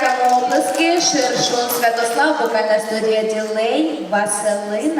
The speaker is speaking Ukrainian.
Дякуємо обласки, Ширшун Святослав, Букальна студія Ділей, Василина.